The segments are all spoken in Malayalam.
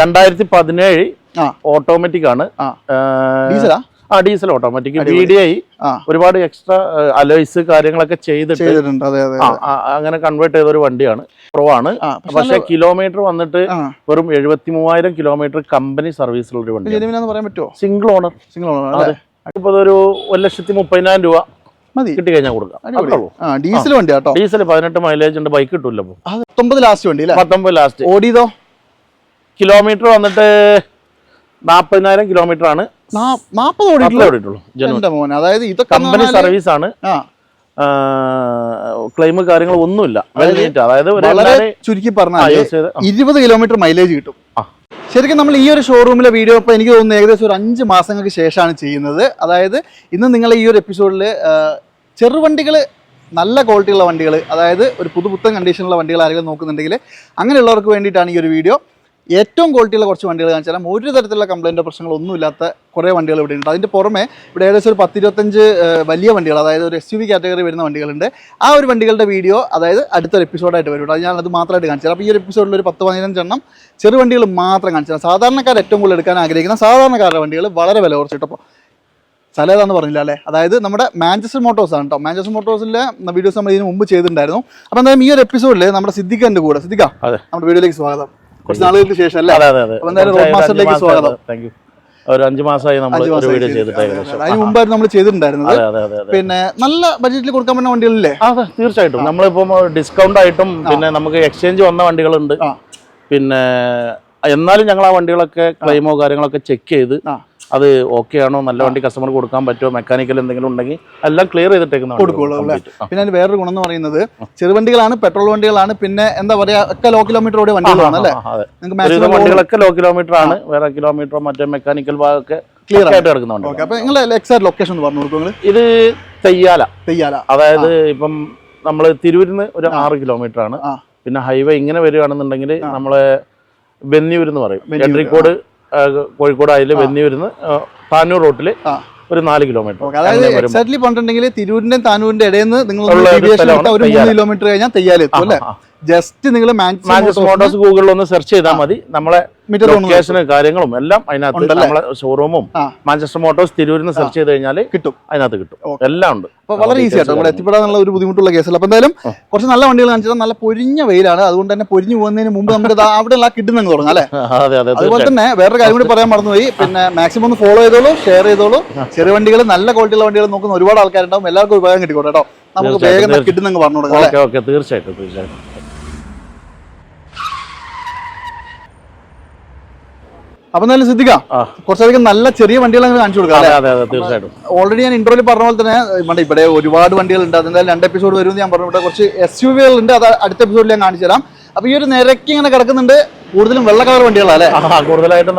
രണ്ടായിരത്തി പതിനേഴ് ഓട്ടോമാറ്റിക് ആണ്. ആ. Diesel automatic B D I ഒരുപാട് എക്സ്ട്രാ അലോയ്സ് കാര്യങ്ങളൊക്കെ ചെയ്തിട്ട് ചെയ്തിട്ടുണ്ട്. അങ്ങനെ കൺവേർട്ട് ചെയ്ത ഒരു വണ്ടിയാണ്. പ്രോ ആണ്. പക്ഷെ കിലോമീറ്റർ വന്നിട്ട് വെറും എഴുപത്തി മൂവായിരം കിലോമീറ്റർ കമ്പനി സർവീസിലുള്ള ഒരു വണ്ടി സിംഗിൾ ഓണർ സിംഗിൾ ഓണർ അതെ. ഇപ്പൊ ഒരു ഒരു ലക്ഷത്തി മുപ്പതിനായിരം രൂപ മതി. കിട്ടി കഴിഞ്ഞാൽ കൊടുക്കാം ഡീസൽ വണ്ടിയാട്ടോ. ഡീസൽ പതിനെട്ട് മൈലേജ് ഉണ്ട്. ബൈക്ക് കിട്ടൂല അപ്പൊ പത്തൊമ്പത് ലാസ്റ്റ് വണ്ടി പത്തൊമ്പത് ലാസ്റ്റ് ഓടിയതോ? കിലോമീറ്റർ വന്നിട്ട് നാപ്പതിനായിരം കിലോമീറ്റർ ആണ്. നാ- നാപ്പത് അത്രേ ഓടിയിട്ടുള്ളൂ ഓടിയിട്ടുള്ളൂ മോനെ അതായത് കമ്പനി സർവീസ് ആണ്. ക്ലെയിം കാര്യങ്ങൾ ഒന്നുമില്ല. അതായത് വളരെ ചുരുക്കി പറഞ്ഞാൽ. ഇരുപത് കിലോമീറ്റർ മൈലേജ് കിട്ടും. ശരിക്കും നമ്മൾ ഈ ഒരു ഷോറൂമിലെ വീഡിയോ ഇപ്പോൾ എനിക്ക് തോന്നുന്നു ഏകദേശം ഒരു അഞ്ച് മാസങ്ങൾക്ക് ശേഷമാണ് ചെയ്യുന്നത്. അതായത് ഇന്ന് നിങ്ങൾ ഈ ഒരു എപ്പിസോഡിൽ ചെറുവണ്ടികൾ നല്ല ക്വാളിറ്റിയുള്ള വണ്ടികൾ അതായത് ഒരു പുതുപുത്തൻ കണ്ടീഷനുള്ള വണ്ടികൾ ആരെങ്കിലും നോക്കുന്നുണ്ടെങ്കിൽ അങ്ങനെയുള്ളവർക്ക് വേണ്ടിയിട്ടാണ് ഈ ഒരു വീഡിയോ ഏറ്റവും ക്വാളിറ്റിയുള്ള കുറച്ച് വണ്ടികൾ കാണിച്ചു തരാം. ഒരു തരത്തിലുള്ള കംപ്ലൈന്റോ പ്രശ്നങ്ങളോ ഒന്നുമില്ലാത്ത കുറേ വണ്ടികൾ ഇവിടെ ഉണ്ട്. അതിന്റെ പുറമെ ഇവിടെ ഏകദേശം ഒരു പത്തിരുപത്തഞ്ച് വലിയ വണ്ടികൾ അതായത് ഒരു എസ് യു വി കാറ്റഗറി വരുന്ന വണ്ടികളുണ്ട്. ആ ഒരു വണ്ടികളുടെ വീഡിയോ അതായത് അടുത്തൊരു എപ്പിസോഡായിട്ട് വരും അത് ഞാൻ അത് മാത്രമായിട്ട് കാണിച്ചു അപ്പോൾ ഈ ഒരു എപ്പിസോഡിൽ ഒരു പത്ത് പതിനഞ്ചെണ്ണം ചെറു വണ്ടികൾ മാത്രം കാണിച്ചു തരാം. സാധാരണക്കാർ ഏറ്റവും കൂടുതൽ എടുക്കാൻ ആഗ്രഹിക്കുന്ന സാധാരണക്കാരുടെ വണ്ടികൾ വളരെ വില കുറച്ചിട്ടപ്പോൾ സ്ഥലം ഏതാന്ന് പറഞ്ഞില്ല അല്ലേ? അതായത് നമ്മുടെ മാഞ്ചസ്റ്റർ മോട്ടോഴ്സ് ആണ് കേട്ടോ. മാഞ്ചസ്റ്റർ മോട്ടോഴ്സിലെ വീഡിയോസ് നമ്മൾ ഇതിന് മുമ്പ് ചെയ്തിട്ടുണ്ടായിരുന്നു. അപ്പോൾ എന്തായാലും ഈ ഒരു എപ്പിസോഡിൽ നമ്മുടെ സിദ്ധിക്കന്റെ കൂടെ. സിദ്ദിഖ നമ്മുടെ വീഡിയോയിലേക്ക് സ്വാഗതം. കുറച്ച് നാളുകൾക്ക് ശേഷം അല്ലേ അതെ. അതെ അതെ സ്വാഗതം. താങ്ക് യു ഒരു അഞ്ച് മാസമായി നമ്മൾ ഒരു വീഡിയോ ചെയ്ത്. ചെയ്തിട്ട് ഏകദേശം അതിന് മുമ്പായിരുന്നു നമ്മൾ ചെയ്തിട്ടുണ്ടായിരുന്നത് പിന്നെ നല്ല ബഡ്ജറ്റിൽ കൊടുക്കാൻ പറ്റുന്ന വണ്ടികളില്ലേ? അതെ തീർച്ചയായിട്ടും. നമ്മളിപ്പോ ഡിസ്കൗണ്ട് ആയിട്ടും പിന്നെ നമുക്ക് എക്സ്ചേഞ്ച് വന്ന വണ്ടികളുണ്ട്. പിന്നെ എന്നാലും ഞങ്ങൾ ആ വണ്ടികളൊക്കെ ക്ലെയിമോ കാര്യങ്ങളൊക്കെ ചെക്ക് ചെയ്ത് അത് ഓക്കെ ആണോ നല്ല വണ്ടി കസ്റ്റമർ കൊടുക്കാൻ പറ്റുമോ മെക്കാനിക്കൽ എന്തെങ്കിലും ഉണ്ടെങ്കിൽ എല്ലാം ക്ലിയർ ചെയ്തിട്ടേക്കുന്ന കൊടുക്കുള്ളൂ അല്ലേ? പിന്നെ അതിന് വേറൊരു ഗുണം എന്ന് പറയുന്നത് ചെറുവണ്ടികളാണ് പെട്രോൾ വണ്ടികളാണ് പിന്നെ എന്താ പറയാ ഒക്കെ ലോ കിലോമീറ്റർ ഓടിയ വണ്ടികളാണ് അല്ലേ? വണ്ടികളൊക്കെ ലോ കിലോമീറ്റർ ആണ് വേറെ കിലോമീറ്ററോ മറ്റേ മെക്കാനിക്കൽ ഭാഗമൊക്കെ clear ആയിട്ട് കിടക്കുന്നുണ്ട് അപ്പൊ നിങ്ങൾ എക്സാക്ട് ലൊക്കേഷൻ പറഞ്ഞു കൊടുക്കും നിങ്ങൾ ഇത് തെയ്യാല. തെയ്യാല. അതായത് ഇപ്പം നമ്മൾ തിരൂരിന്ന് ഒരു ആറ് കിലോമീറ്റർ ആണ്. പിന്നെ ഹൈവേ ഇങ്ങനെ വരികയാണെന്നുണ്ടെങ്കിൽ നമ്മളെ വെന്നിയൂർ എന്ന് പറയും എട്രിക്കോട് കോഴിക്കോട് അതിൽ വെന്നിയൂരിന്ന് ആ, താനൂർ റോട്ടിൽ ഒരു നാല് കിലോമീറ്റർ അതായത് എക്സാക്ട്ലി പറഞ്ഞിട്ടുണ്ടെങ്കിൽ തിരൂരിന്റെയും താനൂരിന്റെ ഇടയിൽ നിന്ന് നിങ്ങൾ ഒരു മൂന്ന് കിലോമീറ്റർ കഴിഞ്ഞാൽ തെയ്യാലെത്തും അല്ലേ? ജസ്റ്റ് നിങ്ങൾ മോട്ടോഴ്സ് ഗൂഗിളിൽ ഒന്ന് സെർച്ച് ചെയ്താൽ മതി. നമ്മളെ ലൊക്കേഷനും കാര്യങ്ങളും എല്ലാം അതിനകത്ത് നമ്മളെ ഷോറൂമും മാഞ്ചസ്റ്റർ മോട്ടോഴ്സ് തിരൂരിന്ന് സെർച്ച് ചെയ്ത് കഴിഞ്ഞാൽ കിട്ടും. അതിനകത്ത് കിട്ടും. എല്ലാം ഉണ്ട്. അപ്പൊ വളരെ ഈസി ആയിട്ട് ഇവിടെ എത്തിപ്പെടാനുള്ള ഒരു ബുദ്ധിമുട്ടുള്ള കേസല്ല. അപ്പൊ എന്തായാലും കുറച്ച് നല്ല വണ്ടികൾ കാണിച്ചാൽ നല്ല പൊരിഞ്ഞ വെയിലാണ്. അതുകൊണ്ട് തന്നെ പൊരിഞ്ഞു പോകുന്നതിന് മുമ്പ് നമുക്ക് അവിടെ എല്ലാം കിട്ടുന്ന തുടങ്ങാം അല്ലേ? അതെ അതെ അതുപോലെ തന്നെ വേറൊരു കാര്യം കൂടി പറയാൻ മറന്നുപോയി. പിന്നെ മാക്സിമം ഒന്ന് ഫോളോ ചെയ്തോളൂ ഷെയർ ചെയ്തോളൂ. ചെറിയ വണ്ടികൾ നല്ല ക്വാളിറ്റി ഉള്ള വണ്ടികൾ നോക്കുന്ന ഒരുപാട് ആൾക്കാരുണ്ടാവും. എല്ലാവർക്കും ഉപയോഗം കിട്ടിക്കോട്ടെ കേട്ടോ. നമുക്ക് വേഗം കിട്ടുന്ന പറഞ്ഞു കൊടുക്കാം ഓക്കെ. തീർച്ചയായിട്ടും തീർച്ചയായിട്ടും. അപ്പൊ നല്ല ശ്രദ്ധിക്കാം. കുറച്ചധികം നല്ല ചെറിയ വണ്ടികൾ അങ്ങനെ കാണിച്ചു കൊടുക്കാം തീർച്ചയായിട്ടും. ഓൾറെഡി ഞാൻ ഇൻട്രോയിൽ പറഞ്ഞ പോലെ തന്നെ ഇവിടെ ഇവിടെ ഒരുപാട് വണ്ടികളുണ്ട്. അതെന്തായാലും രണ്ട് എപ്പിസോഡ് വരുമെന്ന് ഞാൻ പറഞ്ഞു. ഇവിടെ കുറച്ച് എസ് യു വികൾ ഉണ്ട് അത് അടുത്ത എപ്പിസോഡിൽ ഞാൻ കാണിച്ചു തരാം. അപ്പൊ ഈ ഒരു നിരക്ക് ഇങ്ങനെ കിടക്കുന്നുണ്ട്. കൂടുതലും വെള്ള കളർ വണ്ടികളാണ് അല്ലേ? കൂടുതലായിട്ട്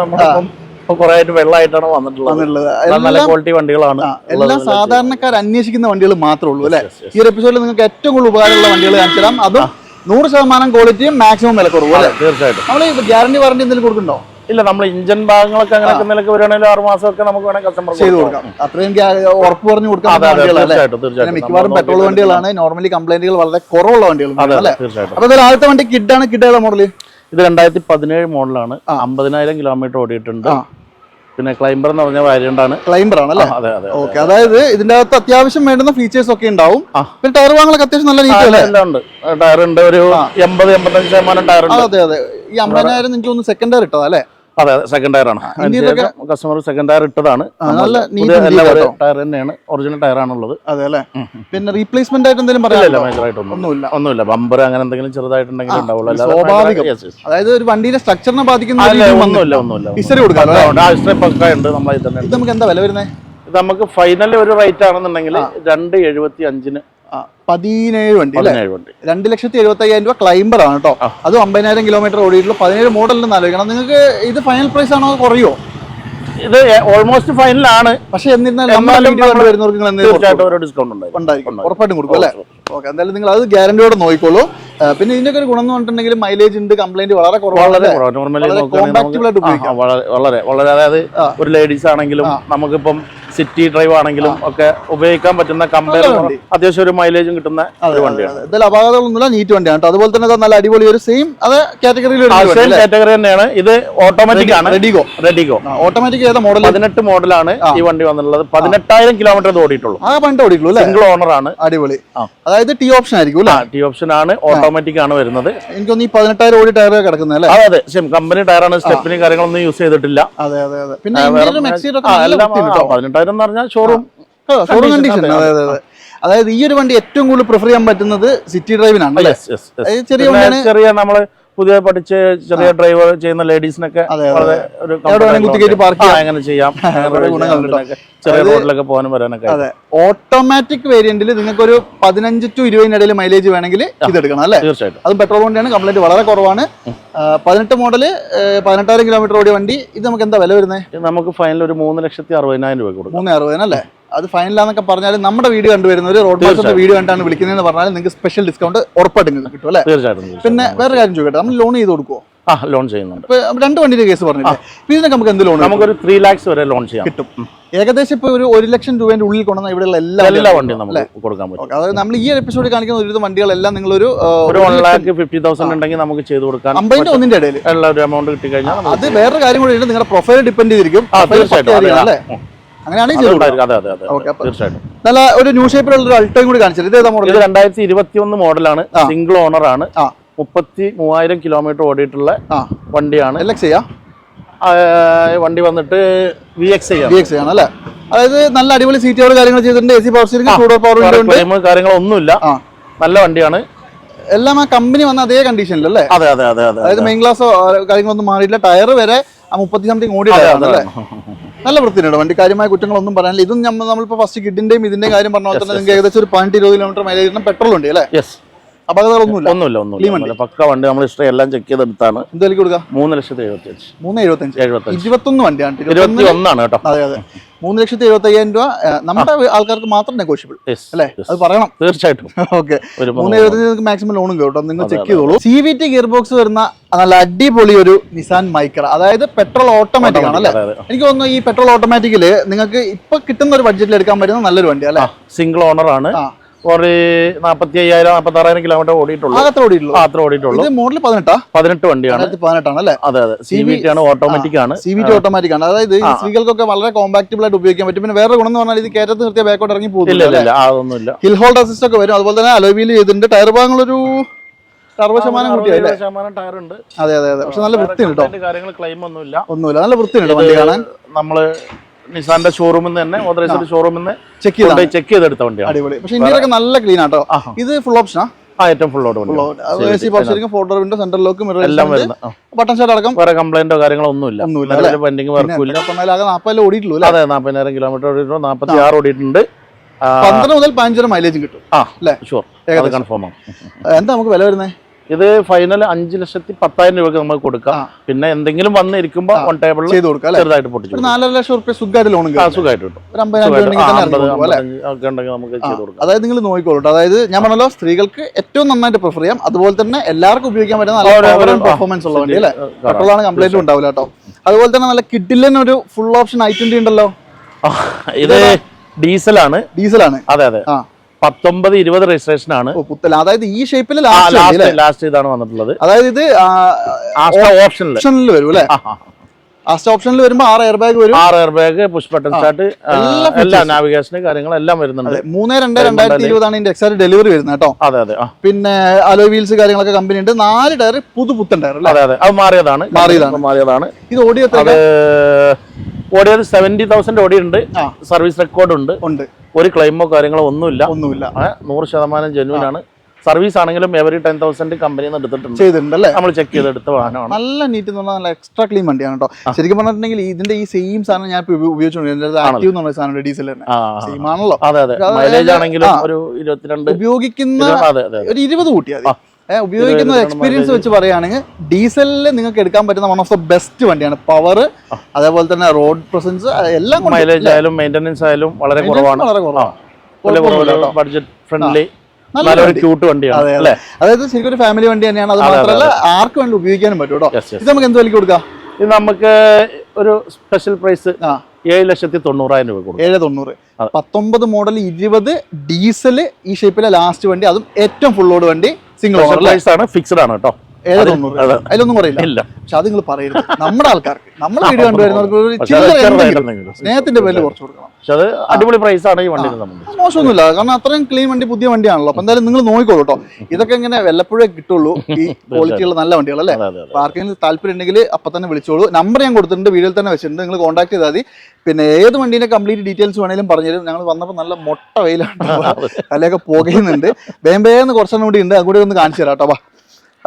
ആയിട്ട് വെള്ളമായിട്ടാണ് വന്നിട്ടുള്ളത്. നല്ല ക്വാളിറ്റി വണ്ടികളാണ് എല്ലാം സാധാരണക്കാർ അന്വേഷിക്കുന്ന വണ്ടികൾ മാത്രമേ ഉള്ളൂ അല്ലേ. ഈ ഒരു എപ്പിസോഡിൽ നിങ്ങൾക്ക് ഏറ്റവും കൂടുതൽ ഉപകാരമുള്ള വണ്ടികൾ കാണിച്ചു തരാം. അതും നൂറ് ശതമാനം ക്വാളിറ്റിയും മാക്സിമം വില കുറവ് അല്ലേ? തീർച്ചയായിട്ടും. നമ്മൾ ഗ്യാരണ്ടി വാറണ്ടി എന്തെങ്കിലും കൊടുക്കുന്നുണ്ടോ? ഇല്ല നമ്മൾ ഇഞ്ചൻ ഭാഗങ്ങളൊക്കെ അങ്ങനെ നിലയ്ക്ക് വരികയാണെങ്കിൽ ആറ് മാസമൊക്കെ നമുക്ക് വേണമെങ്കിൽ കസ്റ്റമർ ചെയ്ത് കൊടുക്കാം. അത്രയും ഉറപ്പ് പറഞ്ഞു തീർച്ചയായിട്ടും മിക്കവാറും പെട്രോൾ വണ്ടികളാണ്. നോർമലി കംപ്ലൈന്റുകൾ വളരെ കുറവുള്ള വണ്ടികൾ അപ്പൊ ആദ്യത്തെ വണ്ടി കിഡാണ്. കിഡ് ഏതാ മോഡൽ ഇത് രണ്ടായിരത്തി പതിനേഴ് മോഡലാണ് അമ്പതിനായിരം കിലോമീറ്റർ ഓടിയിട്ടുണ്ട്. പിന്നെ ക്ലൈംബർ എന്ന് പറഞ്ഞ വാരിയന്റാണ് ആണ്. ക്ലൈംബർ ആണ് അല്ലേ? അതെ അതെ ഓക്കെ അതായത് ഇതിന്റെ അകത്ത് അത്യാവശ്യം വേണ്ടുന്ന ഫീച്ചേഴ്സ് ഒക്കെ ഉണ്ടാവും. പിന്നെ ടയർ വാങ്ങലൊക്കെ അത്യാവശ്യം നല്ല രീതിയിൽ അല്ലേ? ഉണ്ട്. ടയർ ഉണ്ട്. ഒരു എൺപത് എൺപത്തഞ്ച് ശതമാനം ടയർ ഉണ്ട്. അതെ അതെ. ഈ അമ്പതിനായിരം എനിക്ക് ഒന്ന് സെക്കൻഡ് ടയർ ഇട്ടതാ അല്ലേ? അതെ സെക്കൻഡ് ടയർ ആണ്. കസ്റ്റമർ സെക്കൻഡ് ടയർ ഇട്ടതാണ്. നല്ല. ടയർ തന്നെയാണ്. ഒറിജിനൽ ടയർ ആണുള്ളത്. അതെ അല്ലേ? പിന്നെ റീപ്ലേസ്മെന്റ് ആയിട്ട് എന്തെങ്കിലും പറയാനില്ല ഒന്നുമില്ല. ഒന്നുമില്ല. ബമ്പർ അങ്ങനെ എന്തെങ്കിലും ചെറുതായിട്ടുണ്ടെങ്കിൽ ഉണ്ടാവുള്ളൂ. സ്വാഭാവികം. അതായത് ഒരു വണ്ടിയുടെ സ്ട്രക്ചറിനെ ബാധിക്കുന്ന ഒന്നുമില്ല ഒന്നുമില്ല ഹിസ്റ്ററി കൊടുക്കാം അല്ലേ? ആ ഹിസ്റ്ററി പക്ക നമ്മളെ തന്നെ നമുക്ക് എന്താ വില വരുന്നത് ഇത് നമുക്ക് ഫൈനൽ ഒരു റേറ്റ് ആണെന്നുണ്ടെങ്കിൽ രണ്ട് എഴുപത്തി അഞ്ചിന് പതിനേഴ് വണ്ടി പതിനേഴ് വണ്ടി. രണ്ട് ലക്ഷത്തി എഴുപത്തി അയ്യായിരം രൂപ ക്ലൈംബർ ആണ് കേട്ടോ. അത് അമ്പതിനായിരം കിലോമീറ്റർ ഓടിയിട്ടുള്ള പതിനേഴ് മോഡലിൽ ആലോചിക്കണം നിങ്ങൾക്ക് ഇത് ഫൈനൽ പ്രൈസ് ആണോ കുറയോ? ഇത് ഓൾമോസ്റ്റ് ഫൈനലാണ് പക്ഷെ എന്നിരുന്നാലും വരുന്നവർക്ക് ഡിസ്കൗണ്ട് ഉണ്ടായിരിക്കും. ഉറപ്പായിട്ടും കൊടുക്കും അല്ലേ? ഓക്കെ എന്തായാലും നിങ്ങൾ അത് ഗ്യാരണ്ടിയോടെ നോക്കിക്കോളൂ. പിന്നെ ഇതിന്റെ ഒരു ഗുണം എന്ന് പറഞ്ഞിട്ടുണ്ടെങ്കിൽ മൈലേജ് ഉണ്ട് കംപ്ലൈന്റ് വളരെ വളരെ വളരെ വളരെ അതായത് ഒരു ലേഡീസ് ആണെങ്കിലും നമുക്കിപ്പം സിറ്റി ഡ്രൈവ് ആണെങ്കിലും ഒക്കെ ഉപയോഗിക്കാൻ പറ്റുന്ന കമ്പയർ. അത്യാവശ്യം ഒരു മൈലേജും കിട്ടുന്ന ഒരു വണ്ടിയാണ്. ഇതിൽ അപാകതകളൊന്നുമില്ല നീറ്റ് വണ്ടിയാണ് അതുപോലെ തന്നെ നല്ല അടിപൊളി ഒരു സെയിം അത് കാറ്റഗറിയിൽ സെയിം കാറ്റഗറി തന്നെയാണ്. ഇത് ഓട്ടോമാറ്റിക് ആണ്. റെഡിഗോ റെഡിഗോ ഓട്ടോമാറ്റിക് ഏതാ മോഡൽ പതിനെട്ട് മോഡലാണ് ഈ വണ്ടി വന്നിട്ടുള്ളത്. പതിനെട്ടായിരം കിലോമീറ്റർ ഓടിയിട്ടുള്ളൂ. ആ വണ്ടി ഓടിയിട്ടുള്ളൂ സിംഗിൾ ഓണർ ആണ്. അടിപൊളി. അതായത് ടി ഓപ്ഷൻ ആയിരിക്കും ടി ഓപ്ഷൻ ആണ് ഓട്ടോമാറ്റിക് ആണ് വരുന്നത്. എനിക്കൊന്ന് ഈ പതിനെട്ടായിരം ഓടി ടയർ കിടക്കുന്നത് അല്ലേ? അതെ അതെ കമ്പനി ടയറാണ് സ്റ്റെപ്പിന് കാര്യങ്ങളൊന്നും യൂസ് ചെയ്തിട്ടില്ല. അതെ അതെ അതെ. പിന്നെ. പതിനെട്ടായിരം എന്ന് പറഞ്ഞാൽ ഷോറൂം ഷോറൂം കണ്ടീഷൻ അതെ, അതെ അതെ അതെ. അതായത് ഈ ഒരു വണ്ടി ഏറ്റവും കൂടുതൽ പ്രിഫർ ചെയ്യാൻ പറ്റുന്നത് സിറ്റി ഡ്രൈവിനാണ് ചെറിയ നമ്മൾ പുതിയ പഠിച്ച് ചെറിയ ഡ്രൈവർ ചെയ്യുന്ന ലേഡീസിനൊക്കെ. വളരെ ഒരു. അങ്ങനെ ചെയ്യാം. ചെറിയ റോഡിലൊക്കെ പോകാനും വരാനൊക്കെ അതെ ഓട്ടോമാറ്റിക് വേരിയന്റിൽ നിങ്ങൾക്ക് ഒരു പതിനഞ്ച് ടു ഇരുപതിനിടയിൽ മൈലേജ് വേണമെങ്കിൽ ഇത് എടുക്കണം അല്ലേ? തീർച്ചയായിട്ടും. അത് പെട്രോൾ വണ്ടിയാണ് കംപ്ലൈന്റ് വളരെ കുറവാണ്. പതിനെട്ട് മോഡൽ പതിനെട്ടായിരം കിലോമീറ്റർ ഓടിയ വണ്ടി ഇത് നമുക്ക് എന്താ വില വരുന്നത്? നമുക്ക് ഫൈനൽ ഒരു മൂന്ന് ലക്ഷത്തി അറുപതിനായിരം രൂപ കൊടുക്കും. മൂന്ന് അറുപതിനല്ലേ അത് ഫൈനലാന്നൊക്കെ പറഞ്ഞാൽ നമ്മുടെ വീഡിയോ കണ്ടുവരുന്നവർ റോഡ് മാസ്റ്റർ വീഡിയോ കണ്ടാണ് വിളിക്കുന്നതെന്ന് പറഞ്ഞാൽ നിങ്ങൾക്ക് സ്പെഷ്യൽ ഡിസ്കൗണ്ട് ഉറപ്പായിട്ടും കിട്ടും അല്ലേ? തീർച്ചയായിട്ടും. പിന്നെ വേറെ കാര്യം ചോദിക്കട്ടെ നമ്മൾ ലോൺ ചെയ്ത് കൊടുക്കുമോ ആ ലോൺ ചെയ്യുന്നുണ്ട്. രണ്ട് വണ്ടിയുടെ കേസ് പറഞ്ഞില്ലേ? ഇപ്പൊ ഇതിനൊക്കെ നമുക്ക് എന്ത് ലോൺ നമുക്കൊരു ത്രീ ലാക്സ് വരെ ലോൺ ചെയ്യാം. കിട്ടും. ഏകദേശം ഇപ്പൊ ഒരു ഒരു ലക്ഷം രൂപേന്റെ ഉള്ളിൽ കൊണ്ടുവന്ന ഇവിടെയുള്ള എല്ലാ എല്ലാ വണ്ടിയും നമുക്ക് കൊടുക്കാൻ പറ്റും. അതായത് നമ്മൾ ഈ എപ്പിസോഡിൽ കാണിക്കുന്ന ഒരുവിധം വണ്ടികളെല്ലാം നിങ്ങൾ ഒരു വൺ ലാക്ക് ഫിഫ്റ്റി തൗസൻഡ് ഉണ്ടെങ്കിൽ നമുക്ക് ചെയ്ത് കൊടുക്കാം അമ്പതിന്റെ ഒന്നിന്റെ ഇടയിൽ. ഉള്ള ഒരു എമൗണ്ട് കിട്ടി കഴിഞ്ഞാൽ അത് വേറെ കാര്യം കൂടി നിങ്ങളുടെ പ്രൊഫൈൽ ഡിപ്പെൻഡ് ചെയ്തിരിക്കും. അല്ലേ? തീർച്ചയായിട്ടും. തീർച്ചയായിട്ടും. നല്ല ഒരു ന്യൂ ഷേപ്പിലുള്ള ഒരു അൾട്ടോയും കൂടി കാണിച്ചത്. ഇത് മോഡൽ രണ്ടായിരത്തി ഇരുപത്തി ഒന്ന് മോഡലാണ് സിംഗിൾ ഓണർ ആണ്. മുപ്പത്തി മൂവായിരം കിലോമീറ്റർ ഓടിയിട്ടുള്ള ആ. വണ്ടിയാണ്. എക്സ് ചെയ്യാം. വണ്ടി വന്നിട്ട് വി എക്സ് ബി എക്സ് ആണ് അല്ലേ? അതായത് നല്ല അടിപൊളി സീറ്റുകൾ കാര്യങ്ങൾ ചെയ്തിട്ടുണ്ട്. A C power steering power window കാര്യങ്ങളൊന്നുമില്ല. നല്ല വണ്ടിയാണ്. എല്ലാം ആ കമ്പനി വന്ന അതേ കണ്ടീഷനിൽ അല്ലേ? അതെ അതെ അതെ അതെ അതായത് മെയിൻ ഗ്ലാസോ കാര്യങ്ങളൊന്നും മാറിയില്ല ടയർ വരെ ആ മുപ്പത്തി സംതിങ് ഓടി നല്ല വൃത്തിയുണ്ട്. വണ്ടി കാര്യമായ കുറ്റങ്ങളൊന്നും പറയാനില്ല. ഇതും നമ്മൾ നമ്മളിപ്പോൾ ഫസ്റ്റ് കിഡിന്റെയും ഇതിന്റെ കാര്യം പറഞ്ഞ പോലെ തന്നെ നിങ്ങൾക്ക് ഏകദേശം ഒരു പതിനെട്ട് ഇരുപത് കിലോമീറ്റർ മൈലേജ് പെട്രോൾ ഉണ്ട് അല്ലേ? അപകടങ്ങളൊന്നുമില്ല. ഒന്നുമില്ല ഒന്നുമില്ല. പക്ക വണ്ടി നമ്മൾ ഇഷ്ടം എല്ലാം ചെക്ക് ചെയ്തെടുത്താണ്. എന്തായാലും കൊടുക്കാം? മൂന്ന് ലക്ഷത്തി എഴുപത്തി അഞ്ച് മൂന്ന് എഴുപത്തഞ്ച് എഴുപത്തി അഞ്ച് ഇരുപത്തൊന്ന് വണ്ടിയാണ്. ഇരുപത്തി ഒന്നാണ് കേട്ടോ. അതെ അതെ. മൂന്ന് ലക്ഷത്തി എഴുപത്തി അയ്യായിരം രൂപ നമ്മുടെ ആൾക്കാർക്ക് മാത്രം നെഗോഷ്യബിൾ അല്ലേ? അത് പറയണം. തീർച്ചയായിട്ടും. ഓക്കെ മൂന്ന് എഴുപത്തി മാക്സിമം ലോണും കേട്ടോ. നിങ്ങൾ ചെക്ക് ചെയ്തോളൂ. C V T gear box വരുന്ന നല്ല അടിപൊളി ഒരു നിസാൻ മൈക്ര അതായത് പെട്രോൾ ഓട്ടോമാറ്റിക് ആണ് അല്ലേ. എനിക്ക് തോന്നുന്നു ഈ പെട്രോൾ ഓട്ടോമാറ്റിക്കിൽ നിങ്ങൾക്ക് ഇപ്പൊ കിട്ടുന്ന ഒരു ബഡ്ജറ്റിൽ എടുക്കാൻ പറ്റുന്ന നല്ലൊരു വണ്ടി അല്ലേ? സിംഗിൾ ഓണർ ആണ്. ഒരു നാപ്പത്തി അയ്യായിരം നാപ്പത്തി ആറായിരം കിലോമീറ്റർ ഓടിയിട്ടുള്ളൂ. ഓടിയിട്ടുള്ളൂ അത്ര ഓടിയിട്ടുള്ളൂ. ഇത് മോഡൽ പതിനെട്ടാ? പതിനെട്ട് വണ്ടിയാണ്. പതിനെട്ടാണ് അല്ലേ? അതെ അതെ. സി വി ടി ആണ് ഓട്ടോമാറ്റിക് ആണ്. സി വി ടി ഓട്ടോമാറ്റിക് ആണ്. അതായത് സ്ത്രീകൾക്കൊക്കെ വളരെ കോമ്പാക്റ്റബിൾ ആയിട്ട് ഉപയോഗിക്കാൻ പറ്റും. പിന്നെ വേറെ ഗുണം എന്ന് പറഞ്ഞാൽ ഇത് കയറ്റത്ത് നിർത്തിയ ബാക്കോട്ട് ഇറങ്ങി പോകുന്നില്ല അതൊന്നുമില്ല ഹിൽ ഹോൾഡ് അസിസ്റ്റ് ഒക്കെ വരും. അതുപോലെ തന്നെ അലോവീൽ ചെയ്തിട്ടുണ്ട്. ടയർ ഭാഗങ്ങളൊരു അറുപത് ശതമാനം കൂട്ടിയല്ലേ അതെ അതെ അതെ. പക്ഷെ നല്ല വൃത്തിയുണ്ട് കാര്യങ്ങൾ ക്ലെയിം ഒന്നുമില്ല. ഒന്നുമില്ല. നല്ല വൃത്തിയുണ്ട് വണ്ടി കാണാൻ നമ്മൾ നിസാന്റെ ഷോറൂമിൽ നിന്ന് തന്നെ ഓതറൈസ്ഡ് ഷോറൂമിൽ നിന്ന് ചെക്ക് ചെയ്ത് ചെക്ക് ചെയ്തെടുത്ത വണ്ടിയാണ്. അടിപൊളി. പക്ഷേ ഇന്ത്യയിലൊക്കെ നല്ല ക്ലീൻ ആട്ടോ. ഇത് ഫുൾ ഓപ്ഷനാ ആ? ഏറ്റവും ഫുൾ ഓട് ഫോട്ടോ വിൻഡോ സെൻട്രൽ ലോക്ക് എല്ലാം വരുന്ന ബട്ടൺ ഷർട്ട് അടക്കം? വേറെ കംപ്ലൈന്റോ കാര്യങ്ങളോ ഒന്നുമില്ല. ഒന്നുമില്ല, പെൻഡിങ് വർക്കും ഇല്ല. പറഞ്ഞാൽ നാൽപ്പതിൽ ഓടിയിട്ടുള്ളൂ അതെ നാപ്പതിനായിരം കിലോമീറ്റർ ഓടിയിട്ടുണ്ടോ നാപ്പത്തി ആറ് ഓടിയിട്ടുണ്ട്. പന്ത്രണ്ട് മുതൽ പതിനഞ്ച് മൈലേജും കിട്ടും ആ അല്ലേ? ഷുവർ കൺഫേം ആണ്. എന്താ നമുക്ക് വില വരുന്നത് ഇത് ഫൈനൽ അഞ്ച് ലക്ഷത്തി പത്തായിരം രൂപയ്ക്ക് നമുക്ക് കൊടുക്കാം. പിന്നെ എന്തെങ്കിലും വന്നിരിക്കുമ്പോ വൺ ടേബിൾ ചെയ്ത് കൊടുക്കാം ചെറുതായിട്ട് പൊട്ടിച്ചു നാലര ലക്ഷം റുപ്യ സുഖമായിട്ട് ലോൺ സുഖമായിട്ട് കിട്ടും. നമുക്ക് ചെയ്ത് കൊടുക്കാം. അതായത് നിങ്ങൾ നോക്കിക്കോളൂ അതായത് ഞാൻ പറഞ്ഞല്ലോ സ്ത്രീകൾക്ക് ഏറ്റവും നന്നായിട്ട് പ്രിഫർ ചെയ്യാം. അതുപോലെ തന്നെ എല്ലാവർക്കും ഉപയോഗിക്കാൻ പറ്റുന്ന നല്ല പെർഫോമൻസ് ഉള്ള വണ്ടി അല്ലേ. പെട്രോളാണ് കംപ്ലൈന്റ് ഉണ്ടാവില്ല കേട്ടോ. അതുപോലെ തന്നെ നല്ല കിഡിലിന് ഒരു ഫുൾ ഓപ്ഷൻ ഐ ട്വന്റി ഉണ്ടല്ലോ. ഇത് ഡീസലാണ്. ഡീസലാണ്. അതെ അതെ. ആ. പത്തൊമ്പത് ഇരുപത് രജിസ്ട്രേഷൻ ആണ് പുത്തല അതായത് ഈ ഷേപ്പിൽ ലാസ്റ്റ് ലാസ്റ്റ് ഇതാണ് വന്നിട്ടുള്ളത്. അതായത് ഇത് ഓപ്ഷനിൽ വരും അല്ലേ? ലാസ്റ്റ് ഓപ്ഷനിൽ വരുമ്പോൾ ആറ് എയർ ബാഗ് വരും. ആറ് air bag push button start എല്ലാ നാവിഗേഷന് കാര്യങ്ങളെല്ലാം വരുന്നുണ്ട്. മൂന്ന് രണ്ട് രണ്ടായിരത്തി ഇരുപതാണ് ഇതിന്റെ എക്സാക്ട് ഡെലിവറി വരുന്നത് കേട്ടോ. അതെ അതെ പിന്നെ അലോ വീൽസ് കാര്യങ്ങളൊക്കെ കമ്പനി ഉണ്ട്. നാല് ടയർ പുതു പുത്തൻ ടയർ അതെ അതെ അത് മാറിയതാണ്. മാറിയതാണ്. മാറിയതാണ്. ഇത് ഓടിയത് ഓടിയത് സെവന്റി തൗസൻഡ് ഓടിയുണ്ട് സർവീസ് റെക്കോർഡ് ഉണ്ട്. ഉണ്ട്. ഒരു ക്ലെയിമോ കാര്യങ്ങളോ ഒന്നുമില്ല. ഒന്നുമില്ല. നൂറ് ശതമാനം ജെന്യൂൻ ആണ്. സർവീസ് ആണെങ്കിലും എവറി ടെൻ തൗസൻഡ് കമ്പനിയിൽ നിന്ന് എടുത്തിട്ടുണ്ട്. നമ്മൾ ചെക്ക് ചെയ്ത് എടുത്ത വാഹനമാണ്. നല്ല നീറ്റ് എന്ന് പറഞ്ഞാൽ നല്ല എക്സ്ട്രാ ക്ലീൻ വണ്ടിയാണ് കേട്ടോ ശരിക്കും പറഞ്ഞിട്ടുണ്ടെങ്കിൽ ഇതിന്റെ ഈ സെയിം സാധനം ഞാൻ ഉപയോഗിച്ചുകൊണ്ടിരുന്നത് ഡീസൽ തന്നെ. സെയിം ആണല്ലോ. അതെ അതെ. മൈലേജ് ആണെങ്കിലും ഒരു ഇരുപത്തിരണ്ട് ഉപയോഗിക്കുന്ന ഒരു ഇരുപത് കൂട്ടിയാൽ ഉപയോഗിക്കുന്ന എക്സ്പീരിയൻസ് വെച്ച് പറയുകയാണെങ്കിൽ ഡീസലിൽ നിങ്ങൾക്ക് എടുക്കാൻ പറ്റുന്ന വൺ ഓഫ് ദ ബെസ്റ്റ് വണ്ടിയാണ്. പവർ അതേപോലെ തന്നെ റോഡ് പ്രസൻസ് എല്ലാം മൈലേജ് ആയാലും മെയിന്റനൻസ് ആയാലും വളരെ കുറവാണ്. വളരെ കുറവാണ്. ബഡ്ജറ്റ് ഫ്രണ്ട്ലി നല്ലൊരു. ക്യൂട്ട് വണ്ടിയാണ് അതായത് ശരിക്കും ഒരു ഫാമിലി വണ്ടി തന്നെയാണ്. അത് മാത്രമല്ല ആർക്ക് വേണ്ടി ഉപയോഗിക്കാനും പറ്റും കേട്ടോ. ഇത് നമുക്ക് എന്ത് വിലക്ക് കൊടുക്കാം? ഇത് നമുക്ക് ഒരു സ്പെഷ്യൽ പ്രൈസ് ഏഴ് ലക്ഷത്തി തൊണ്ണൂറായിരം രൂപ കൊടുക്കും. ഏഴ് തൊണ്ണൂറ്. പത്തൊമ്പത് മോഡൽ ഇരുപത് ഡീസൽ ഈ ഷേപ്പിലെ ലാസ്റ്റ് വണ്ടി. അതും ഏറ്റവും ഫുൾ ലോഡ് വണ്ടി. സിംഗിൾ ഓണർ ആണ് ഫിക്സഡ് ആണ് കേട്ടോ. ഏഴ് തൊണ്ണൂറ്. അതിലൊന്നും പറയില്ല. പക്ഷെ അത് നിങ്ങൾ പറയരുത്. നമ്മുടെ ആൾക്കാർക്ക്. നമ്മുടെ വീഡിയോ കണ്ടുവരുന്നവർക്ക് ഒരു ചില്ലറ. സ്നേഹത്തിന്റെ പേരിൽ കുറച്ച് കൊടുക്കണം. പക്ഷെ അത് അടിപൊളി പ്രൈസ് ആണ് ഈ വണ്ടിനെ സംബന്ധിച്ച്. മോശമൊന്നുമില്ല. കാരണം അത്രയും ക്ലീൻ വണ്ടി പുതിയ വണ്ടിയാണല്ലോ. അപ്പൊ എന്തായാലും നിങ്ങൾ നോക്കിക്കോളൂ കേട്ടോ. ഇതൊക്കെ ഇങ്ങനെ വല്ലപ്പോഴേ കിട്ടുള്ളൂ ഈ ക്വാളിറ്റിയുള്ള നല്ല വണ്ടികൾ അല്ലേ? അപ്പൊ താല്പര്യം ഉണ്ടെങ്കിൽ അപ്പൊ തന്നെ വിളിച്ചോളൂ. നമ്പർ ഞാൻ കൊടുത്തിട്ടുണ്ട്. വീഡിയോയിൽ തന്നെ വെച്ചിട്ടുണ്ട്. നിങ്ങൾ കോൺടാക്ട് ചെയ്താൽ മതി. പിന്നെ ഏത് വണ്ടീന്റെ കംപ്ലീറ്റ് ഡീറ്റെയിൽസ് വേണേലും പറഞ്ഞുതരും ഞങ്ങൾ വന്നപ്പോൾ നല്ല മൊട്ട വെയിലാണ്. അല്ലെങ്കിൽ പോകുന്നുണ്ട് വേഗം കുറച്ചെണ്ണം കൂടി ഉണ്ട്. അതുകൂടി ഒന്ന് കാണിച്ചു തരാം കേട്ടോ.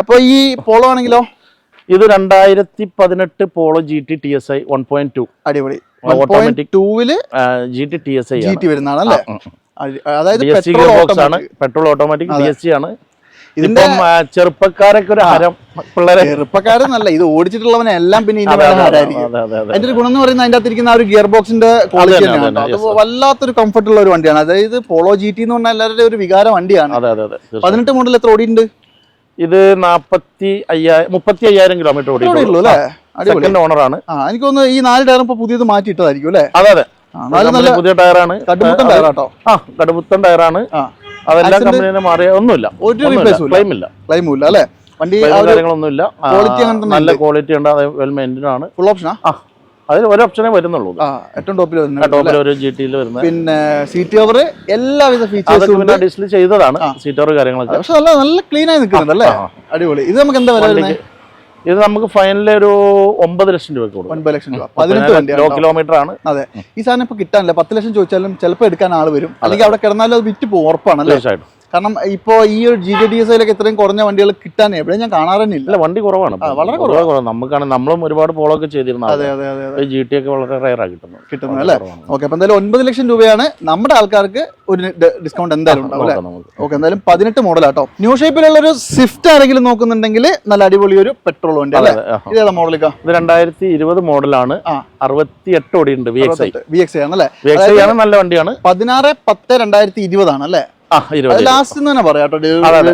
അപ്പൊ ഈ പോളോ ആണെങ്കിലോ? ഇത് രണ്ടായിരത്തി പതിനെട്ട് Polo G T T S I one point two അടിപൊളി. ഓട്ടോമാറ്റിക് ടൂവിൽ G T T S I G T അതായത് ബോക്സ് ആണ്. Automatic petrol automatic D S C ആണ്. ഇതിന്റെ ചെറുപ്പക്കാരൊക്കെ ഒരു ഹരം പിള്ളേരെ. ചെറുപ്പക്കാരെന്നല്ല ഇത് ഓടിച്ചിട്ടുള്ളവനെ എല്ലാം പിന്നെ. അതിന്റെ ഒരു ഗുണം എന്ന് പറയുന്നത് അതിന്റെ അകത്തിരിക്കുന്ന ആ ഒരു ഗിയർ ബോക്സിന്റെ ക്വാളിറ്റി തന്നെയാണ് അത് വല്ലാത്തൊരു കംഫർട്ടുള്ള ഒരു വണ്ടിയാണ്. അതായത് പോളോ ജി ടി എന്ന് പറഞ്ഞാൽ എല്ലാവരുടെ ഒരു വികാര വണ്ടിയാണ്. പതിനെട്ട് മോഡൽ എത്ര ഓടിയുണ്ട് ഇത് നാപ്പത്തി അയ്യായിരം മുപ്പത്തി അയ്യായിരം കിലോമീറ്റർ അല്ലേ? സെക്കൻഡ് ഓണർ ആണ്. ആ എനിക്ക് തോന്നുന്നു ഈ നാല് ടയർ ഇപ്പൊ പുതിയത് മാറ്റിയിട്ടതായിരിക്കും അല്ലേ? അതെ അതെ. നാല് നല്ല പുതിയ ടയറാണ് കടുമുട്ടൻ ടയറാട്ടോ ആ കടുപ്പുത്തൻ ടയറാണ് അതെല്ലാം കമ്പനി കമ്പനിനെ മാറിയ ഒന്നുമില്ല. ഒരു ഇല്ല. ക്ലെയിം ഇല്ല. ഇല്ല അല്ലേ? വണ്ടി കാര്യങ്ങളൊന്നുമില്ല. നല്ല ക്വാളിറ്റി ഉണ്ട്. അത് വെൽ മെയിന്റൈൻ ആണ്. ഫുൾ ഓപ്ഷനാ ആ അതിൽ ഒരു ഓപ്ഷനേ വരുന്നുള്ളൂ. ഏറ്റവും ടോപ്പിൽ ടോപ്പിൽ ഒരു ജി ടിയിൽ വരുന്നത്. പിന്നെ സീറ്റ് ഓവർ എല്ലാവിധ ഫീച്ചേഴ്സും പിന്നെ ഡിസ്പ്ലേ ചെയ്തതാണ് ഓവർ കാര്യങ്ങളൊക്കെ. പക്ഷെ നല്ല നല്ല ക്ലീൻ ആയി നിൽക്കുന്നുണ്ട് അല്ലേ? അടിപൊളി. ഇത് നമുക്ക് എന്താ വില വരുന്നത്? ഇത് നമുക്ക് ഫൈനലി ഒരു ഒമ്പത് ലക്ഷം രൂപ കൊടുക്കും. ഒൻപത് ലക്ഷം രൂപ. പതിനെട്ട് ലോ. കിലോമീറ്റർ ആണ് അതെ. ഈ സാധനം ഇപ്പൊ കിട്ടാനില്ല. പത്ത് ലക്ഷം ചോദിച്ചാലും ചിലപ്പോൾ എടുക്കാൻ ആൾ വരും. അല്ലെങ്കിൽ അവിടെ കിടന്നാലും അത് വിറ്റ് പോകും ഉറപ്പാണ് അല്ലേ? തീർച്ചയായിട്ടും. കാരണം ഇപ്പോ ഈ ഒരു ജി ജെ ഡി എസ് ഐയിലൊക്കെ ഇത്രയും കുറഞ്ഞ വണ്ടികൾ കിട്ടാൻ എവിടെയും ഞാൻ കാണാറന്നില്ല ഇല്ല വണ്ടി കുറവാണ്. വളരെ കുറവാണ്. നമുക്കാണ് നമ്മളും ഒരുപാട് പോളൊക്കെ ഒക്കെ ചെയ്തിരുന്ന അതെ അതെ അതെ ജി ടി ഒക്കെ വളരെ റയർ ആ കിട്ടുന്നത്. കിട്ടുന്നത് അല്ലേ. ഓക്കെ അപ്പൊ എന്തായാലും ഒൻപത് ലക്ഷം രൂപയാണ് നമ്മുടെ ആൾക്കാർക്ക് ഒരു ഡിസ്കൗണ്ട് എന്തായാലും ഉണ്ടാവും അല്ലേ? ഓക്കെ എന്തായാലും പതിനെട്ട് മോഡലാട്ടോ ന്യൂ ഷേപ്പിലുള്ള ഒരു സ്വിഫ്റ്റ് ആരെങ്കിലും നോക്കുന്നുണ്ടെങ്കിൽ നല്ല അടിപൊളി ഒരു പെട്രോൾ വണ്ടി അല്ലേ. ഇതേതാ മോഡലിക്കാ ഇത് രണ്ടായിരത്തി ഇരുപത് മോഡലാണ്. അറുപത്തി എട്ട് ഓടിയുണ്ട് V X I V X ആണല്ലേ? വി എക്സ് ഐ ആണ് നല്ല വണ്ടിയാണ്. പതിനാറ് പത്ത് രണ്ടായിരത്തി ഇരുപതാണ് അല്ലേ? ലാസ്റ്റ് തന്നെ പറയാം അതെ അതെ.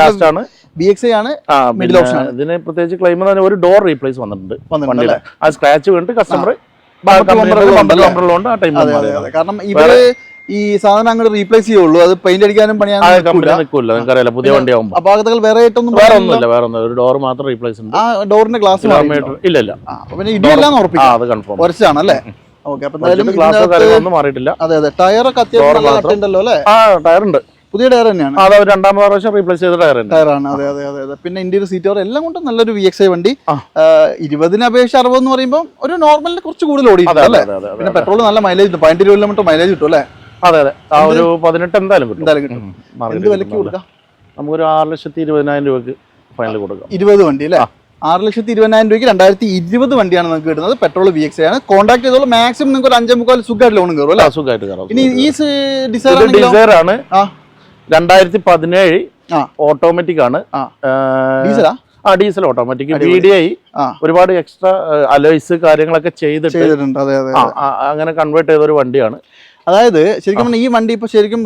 ലാസ്റ്റ് ആണ്. ബി എക്സ് ആണ് മിഡിൽ ഓപ്ഷൻ. ഇതിന് പ്രത്യേകിച്ച് ക്ലെയിം ഒരു ഡോർ റീപ്ലേസ് വന്നിട്ടുണ്ട് വണ്ടിയുടെ. ആ. സ്ക്രാച്ച് വീണിട്ട് കസ്റ്റമർ കാരണം ഇവർ ഈ സാധനം അങ്ങോട്ട് റീപ്ലേസ് ചെയ്യുള്ളൂ. അത് പെയിന്റ് അടിക്കാനും പണിയാനും നിങ്ങൾക്കറിയാലോ പുതിയ വണ്ടി ആവുമ്പോൾ അപാകതകൾ വേറെ ആയിട്ടൊന്നും വേറെ ഒന്നുമില്ല വേറെ ഒന്നും ഒരു ഡോർ മാത്രം റീപ്ലേസ് ഉണ്ട്. ആ ഡോറിന്റെ ഗ്ലാസ് ഇല്ല ഇല്ല. പിന്നെ ഇടിയെല്ലാം ആ ഉറപ്പിക്കാം. അത് കൺഫേം അല്ലേ ഓക്കെ അപ്പൊ എന്തായാലും മാറിയിട്ടില്ല. അതെ അതെ ടയറൊക്കെ അത്യാവശ്യം അല്ലേ? ആ ടയർ ഉണ്ട്. പുതിയ ടയർ തന്നെയാണ്. അത് രണ്ടാമത് പ്രാവശ്യം റീപ്ലേസ് ചെയ്ത ടയർ ടയർ ടയറാണ് അതെ അതെ അതെ അതെ. പിന്നെ ഇന്ത്യയിൽ സീറ്റ് കവർ എല്ലാം കൊണ്ടും നല്ലൊരു വി എക്സ് ഐ വണ്ടി. ഇരുപതിന് അപേക്ഷിച്ച് അറുപത് എന്ന് പറയുമ്പോൾ ഒരു നോർമലിന് കുറച്ച് കൂടുതൽ ഓടി ഓടിയിട്ടുണ്ട് അല്ലേ? പിന്നെ പെട്രോൾ നല്ല മൈലേജ് കിട്ടും പതിനെട്ട് കിലോമീറ്റർ മൈലേജ് കിട്ടും അല്ലേ? അതെ അതെ. ആ ഒരു പതിനെട്ട് എന്തായാലും കിട്ടും. എന്തായാലും കിട്ടും. എന്ത് വിലക്ക് കൊടുക്കാം? നമുക്കൊരു ആറ് ലക്ഷത്തി ഇരുപതിനായിരം രൂപക്ക് ഫൈനൽ കൊടുക്കാം. ഇരുപത് വണ്ടി അല്ലേ? ആറ് ലക്ഷത്തി ഇരുപതിനായിരം രൂപയ്ക്ക് രണ്ടായിരത്തി ഇരുപത് വണ്ടിയാണ് നിങ്ങൾക്ക് കിട്ടുന്നത്. പെട്രോൾ വി എക്സ് ആണ്. കോൺടാക്ട് ചെയ്തോളൂ. മാക്സിമം നിങ്ങൾക്ക് ഒരു അഞ്ചേ മുക്കാൽ സുഖമായിട്ട് ലോൺ കയറും അല്ലേ? സുഖമായിട്ട് കയറും. ഇനി ഈ ഡിസൈർ ഡിസൈർ ആണ്. രണ്ടായിരത്തി പതിനേഴ് ഓട്ടോമാറ്റിക് ആണ്. ആ. ആ, ഡീസലാ ആ? Diesel automatic B D I ഒരുപാട് എക്സ്ട്രാ അലോയ്സ് കാര്യങ്ങളൊക്കെ ചെയ്തിട്ട് ചെയ്തിട്ടുണ്ട്. അങ്ങനെ കൺവേർട്ട് ചെയ്ത ഒരു വണ്ടിയാണ്. അതായത് ശരിക്കും ഈ വണ്ടി ഇപ്പൊ ശരിക്കും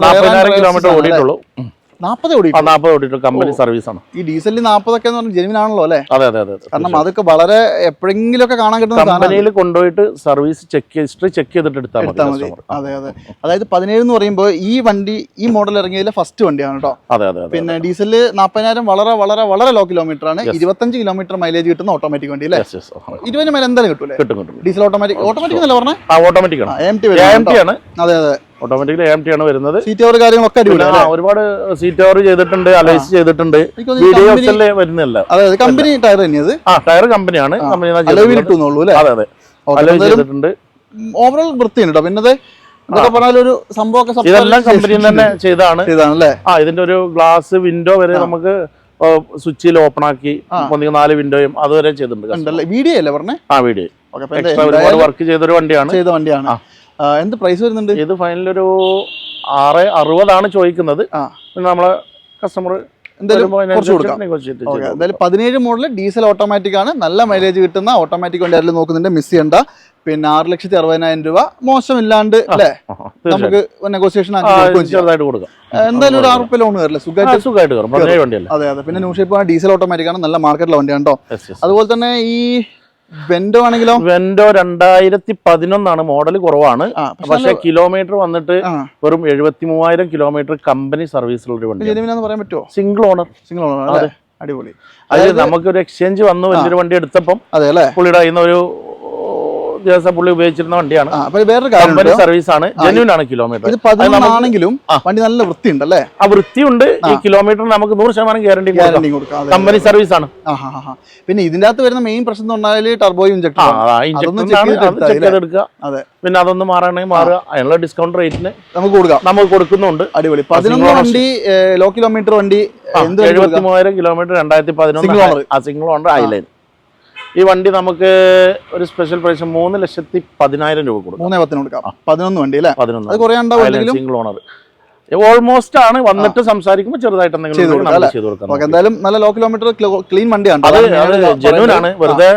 കിലോമീറ്റർ ഓടിയിട്ടുള്ളൂ. നാൽപ്പത് ഓടി നാൽപ്പത് ഓടിയിട്ടുള്ളൂ കമ്പനി സർവീസ് ആണ് ഈ ഡീസലിൽ നാൽപ്പതൊക്കെ എന്ന് പറഞ്ഞാൽ ജെനുവിൻ ആണല്ലോ അല്ലേ? അതെ അതെ അതെ കാരണം അതൊക്കെ വളരെ എപ്പോഴെങ്കിലും ഒക്കെ കാണാൻ കിട്ടുന്ന കമ്പനിയിൽ കൊണ്ടുപോയിട്ട് സർവീസ് ചെക്ക് ഹിസ്റ്ററി ചെക്ക് ചെയ്തിട്ട് എടുത്താൽ മതി. അതെ അതെ. അതായത് പതിനേഴ് എന്ന് പറയുമ്പോൾ ഈ വണ്ടി ഈ മോഡൽ ഇറങ്ങിയതിലെ ഫസ്റ്റ് വണ്ടിയാണ് കേട്ടോ. അതെ അതെ പിന്നെ ഡീസലിൽ നാൽപ്പതിനായിരം വളരെ വളരെ വളരെ ലോ കിലോമീറ്റർ ആണ്. ഇരുപത്തഞ്ച് കിലോമീറ്റർ മൈലേജ് കിട്ടുന്ന ഓട്ടോമാറ്റിക് വണ്ടി അല്ലേ? ഇരുപതിന് മേലെ എന്തായാലും കിട്ടൂലേ? കിട്ടും ഡീസൽ ഓട്ടോമാറ്റിക് ഓട്ടോമാറ്റിക് എന്നല്ല പറഞ്ഞേ? ആ ഓട്ടോമാറ്റിക് ആണ്. എം ടി ആണ്. അതെ അതെ. ഓട്ടോമാറ്റിക്കലി എം ടി ആണ് വരുന്നത്. സീറ്റ് ഓവർ കാര്യങ്ങളൊക്കെ ഒരുപാട് സീറ്റ് ഓവർ ചെയ്തിട്ടുണ്ട് അലൈസ് ചെയ്തിട്ടുണ്ട്. വീഡിയോ എക്സല്ലേ വരുന്നില്ല അതെ കമ്പനി ടയർ തന്നെയത് ആ ടയർ കമ്പനിയാണ് കമ്പനി അലവിൽ ഇട്ടുന്നുള്ളൂ അല്ലേ? അതെ അതെ. എന്തായാലും ചെയ്തിട്ടുണ്ട്. ഓവറോൾ വൃത്തിയുണ്ട് കേട്ടോ പിന്നെ ഒരു സംഭവമൊക്കെ ഇതെല്ലാം കമ്പനി തന്നെ ചെയ്താണ് ചെയ്തതാണല്ലേ ആ ഇതിന്റെ ഒരു ഗ്ലാസ് വിൻഡോ വരെ നമുക്ക് സ്വിച്ചിൽ ഓപ്പൺ ആക്കി നാല് വിൻഡോയും അതുവരെ ചെയ്തിട്ടുണ്ട്. വീഡിയോ അല്ലേ പറഞ്ഞേ? ആ വീഡിയോ. വർക്ക് ചെയ്തൊരു വണ്ടിയാണ്. ചെയ്ത വണ്ടിയാണ്. എന്ത് പ്രൈസ് വരുന്നുണ്ട്? ഇത് ഫൈനൽ ഒരു ആറ് അറുപതാണ് ചോദിക്കുന്നത്. നമ്മളെ കസ്റ്റമർ എന്തായാലും പതിനേഴ് മോഡൽ ഡീസൽ ഓട്ടോമാറ്റിക് ആണ്. നല്ല മൈലേജ് കിട്ടുന്ന ഓട്ടോമാറ്റിക് വണ്ടി ആരെങ്കിലും നോക്കുന്നുണ്ട് മിസ് ചെയ്യണ്ട. പിന്നെ ആറ് ലക്ഷത്തി അറുപതിനായിരം രൂപ മോശമില്ലാണ്ട് അല്ലേ? നമുക്ക് നെഗോസിയേഷൻ എന്തായാലും ഒരു ആറ് റുപ്യ ലോൺ കയറില്ല സുഖമായിട്ട് അതെ അതെ. പിന്നെ ന്യൂ ഷേപ്പ് ഡീസൽ ഓട്ടോമാറ്റിക് ആണ്. നല്ല മാർക്കറ്റിലെ വണ്ടിയാണ് കേട്ടോ. അതുപോലെ തന്നെ ഈ വെന്റോ ആണെങ്കിലോ? വെൻഡോ രണ്ടായിരത്തി പതിനൊന്നാണ് മോഡൽ കുറവാണ് പക്ഷെ കിലോമീറ്റർ വന്നിട്ട് വെറും എഴുപത്തി മൂവായിരം കിലോമീറ്റർ കമ്പനി സർവീസിലുള്ള വണ്ടി പറയാൻ പറ്റുമോ സിംഗിൾ ഓണർ സിംഗിൾ ഓണർ അതെ. അടിപൊളി. അത് നമുക്കൊരു എക്സ്ചേഞ്ച് വന്നു വലിയൊരു വണ്ടി എടുത്തപ്പം പുള്ളിയുടെ ഒരു ദിവസം പുള്ളി ഉപയോഗിച്ചിരുന്ന വണ്ടിയാണ്. വേറൊരു കാര്യം കമ്പനി സർവീസ് ആണ്. ജെന്യൂൻ ആണ് കിലോമീറ്റർ ഇത് പതിനൊന്നാണെങ്കിലും. വണ്ടി നല്ല വൃത്തിയുണ്ട് അല്ലേ ആ വൃത്തിയുണ്ട്. ഈ കിലോമീറ്റർ നമുക്ക് നൂറ് ശതമാനം ഗ്യാരണ്ടി കൊടുക്കാം. കമ്പനി സർവീസ് ആണ്. പിന്നെ ഇതിന്റെ അകത്ത് വരുന്ന മെയിൻ പ്രശ്നം എന്ന് പറഞ്ഞാൽ ടർബോ ഇഞ്ചക്ടർ അതെ പിന്നെ അതൊന്ന് മാറണമെങ്കിൽ മാറുക. അതിനുള്ള ഡിസ്കൗണ്ട് റേറ്റിന് നമുക്ക് കൊടുക്കാം. നമുക്ക് കൊടുക്കുന്നുണ്ട്. അടിപൊളി. പതിനൊന്ന് വണ്ടി ലോ കിലോമീറ്റർ വണ്ടി എഴുപത്തി? മൂവായിരം കിലോമീറ്റർ രണ്ടായിരത്തി പതിനൊന്ന് സിംഗിൾ ഓണർ ഐലൈൻ ഈ വണ്ടി നമുക്ക് ഒരു സ്പെഷ്യൽ പ്രൈസ് മൂന്ന് ലക്ഷത്തി പതിനായിരം രൂപ കൊടുക്കും. മൂന്നേ പത്തിന് കൊടുക്കാം. പതിനൊന്ന് വണ്ടി അല്ലേ? അത് പതിനൊന്ന് സിംഗിൾ ഓണർ ഓൾമോസ്റ്റ് ആണ്. വന്നിട്ട് സംസാരിക്കുമ്പോൾ ചെറുതായിട്ട് എന്തെങ്കിലും എന്തായാലും നല്ല ലോ കിലോമീറ്റർ ക്ലീൻ വണ്ടിയാണ് അത് ജനുവൻ. ആണ്. വെറുതെ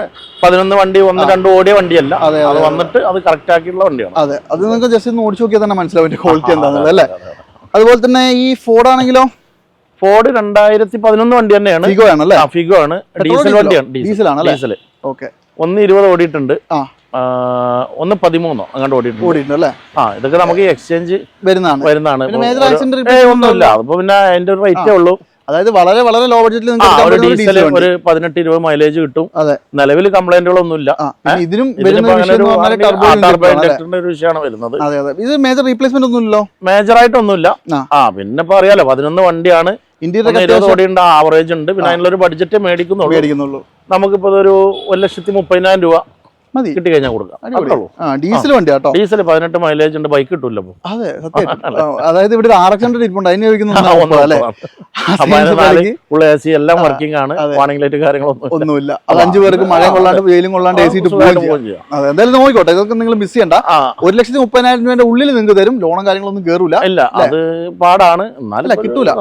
പതിനൊന്ന് വണ്ടി ഒന്ന് രണ്ട് ഓടിയ വണ്ടിയല്ല. അതെ, അത് വന്നിട്ട് അത് കറക്റ്റ് ആക്കിയിട്ടുള്ള വണ്ടിയാണ്. അതെ അത് നിങ്ങൾക്ക് ജസ്റ്റ് ഒന്ന് ഓടിച്ചു നോക്കിയാൽ തന്നെ മനസ്സിലാവും ക്വാളിറ്റി എന്താണെന്നുള്ളത് അല്ലേ? അതെ, അതെ. അതുപോലെ തന്നെ ഈ ഫോർഡ് ആണെങ്കിലോ ഫോർഡ് രണ്ടായിരത്തി പതിനൊന്ന് വണ്ടി തന്നെയാണ്. ഫിഗോ ആണ്. ഫിഗോ ആണ് ഡീസൽ? വണ്ടിയാണ്. Diesel diesel diesel okay. ഒന്ന് ഇരുപത് ഓടിയിട്ടുണ്ട്. ഒന്ന് പതിമൂന്നോ അങ്ങോട്ട് ഓടിയിട്ടുണ്ട്. ഓടിയിട്ടുണ്ട് അല്ലേ ആ ഇതൊക്കെ നമുക്ക് എക്സ്ചേഞ്ച് വരുന്നതാണ്. വരുന്നതാണ്. ഒന്നുമില്ല. അതിപ്പോ പിന്നെ അതിന്റെ ഒരു റേറ്റേ ഉള്ളൂ. അതായത് വളരെ വളരെ ലോ ബഡ്ജറ്റിൽ നിങ്ങൾക്ക് ഒരു ഡീസൽ ഒരു പതിനെട്ട് ഇരുപത് മൈലേജ് കിട്ടും. അതെ. നിലവിൽ കംപ്ലൈന്റുകളൊന്നുമില്ല ഇതിനും ഒരു വിഷയമാണ് വരുന്നത്. ഇത് മേജർ റീപ്ലേസ്മെന്റ് ഒന്നുമില്ലല്ലോ? മേജർ ആയിട്ടൊന്നുമില്ല. ആ. പിന്നെ ഇപ്പൊ അറിയാലോ പതിനൊന്ന് വണ്ടിയാണ്. ഇന്ത്യയുടെ ഓടിയുണ്ട് ആവറേജ് ഉണ്ട്. പിന്നെ അതിനുള്ള ബഡ്ജറ്റ് മേടിക്കുന്നുള്ളൂ. മേടിക്കുന്നുള്ളൂ. നമുക്കിപ്പോ ഒരു ഒരു ലക്ഷത്തി മുപ്പതിനായിരം രൂപ. മതി. കിട്ടി കഴിഞ്ഞാൽ കൊടുക്കാം ഡീസൽ വണ്ടി കേട്ടോ. ഡീസൽ പതിനെട്ട് മൈലേജ് ഉണ്ട് ബൈക്ക് കിട്ടൂല്ലോ അതെ സത്യം. അതായത് ഇവിടെ ആർ എക്സ് ഹൺഡ്രഡ് ഇരിപ്പുണ്ട്. അതിന് ഉള്ള എ സി എല്ലാം വർക്കിംഗ് ആണ്. വാണിംഗ് ലൈറ്റ് കാര്യങ്ങളൊന്നും ഒന്നുമില്ല. അത് അഞ്ചു പേർക്ക് മഴയും കൊള്ളാണ്ട് വെയിലും കൊള്ളാണ്ട് എ സി ഇട്ട്. അതെ എന്തായാലും നോക്കിക്കോട്ടെ. ഇതൊക്കെ നിങ്ങൾ മിസ് ചെയ്യണ്ട. ഒരു ലക്ഷത്തി മുപ്പതിനായിരം രൂപയുടെ ഉള്ളിൽ നിങ്ങൾക്ക് തരും. ലോണും കാര്യങ്ങളൊന്നും കേറൂല. ഇല്ല അത് പാടാണ്. എന്നാലും കിട്ടൂല.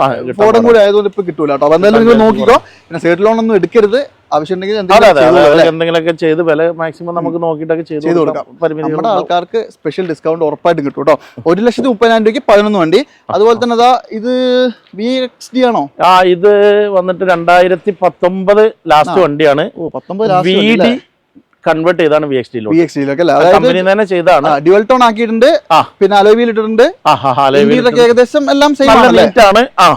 ഫോർഡും കൂടി ആയതുകൊണ്ട് ഇപ്പൊ കിട്ടൂല കേട്ടോ. അപ്പൊ എന്തായാലും നിങ്ങൾ നോക്കിക്കോ. പിന്നെ സൈഡ് ലോൺ ഒന്നും എടുക്കരുത്. ആവശ്യമുണ്ടെങ്കിൽ അതെ എന്തെങ്കിലും അതെ. ചെയ്തോളൂ, അതെ അല്ലേ? എന്തെങ്കിലുമൊക്കെ ചെയ്ത് വില മാക്സിമം നമുക്ക് നോക്കിയിട്ടൊക്കെ ചെയ്ത് ചെയ്ത് കൊടുക്കാം പരിമിതികൾ നമ്മുടെ ആൾക്കാർക്ക് സ്പെഷ്യൽ ഡിസ്കൗണ്ട് ഉറപ്പായിട്ട് കിട്ടും കേട്ടോ. ഒരു ലക്ഷത്തി മുപ്പതിനായിരം രൂപയ്ക്ക് പതിനൊന്ന് വണ്ടി. അതുപോലെ തന്നെ അതാ ഇത് വി എക്സ് ഡി ആണോ? ആ ഇത് വന്നിട്ട് രണ്ടായിരത്തി പത്തൊമ്പത് ലാസ്റ്റ് വണ്ടിയാണ് വി ഡി കൺവേർട്ട് ചെയ്താണ് വി എക്സ് കമ്പനി തന്നെ ചെയ്താണ് ഡ്യുവൽ ടോൺ ആക്കിയിട്ടുണ്ട്. പിന്നെ അലോവിയിൽ ഇട്ടിട്ടുണ്ട്. ഏകദേശം എല്ലാം സെയിം ആണ്. ആ.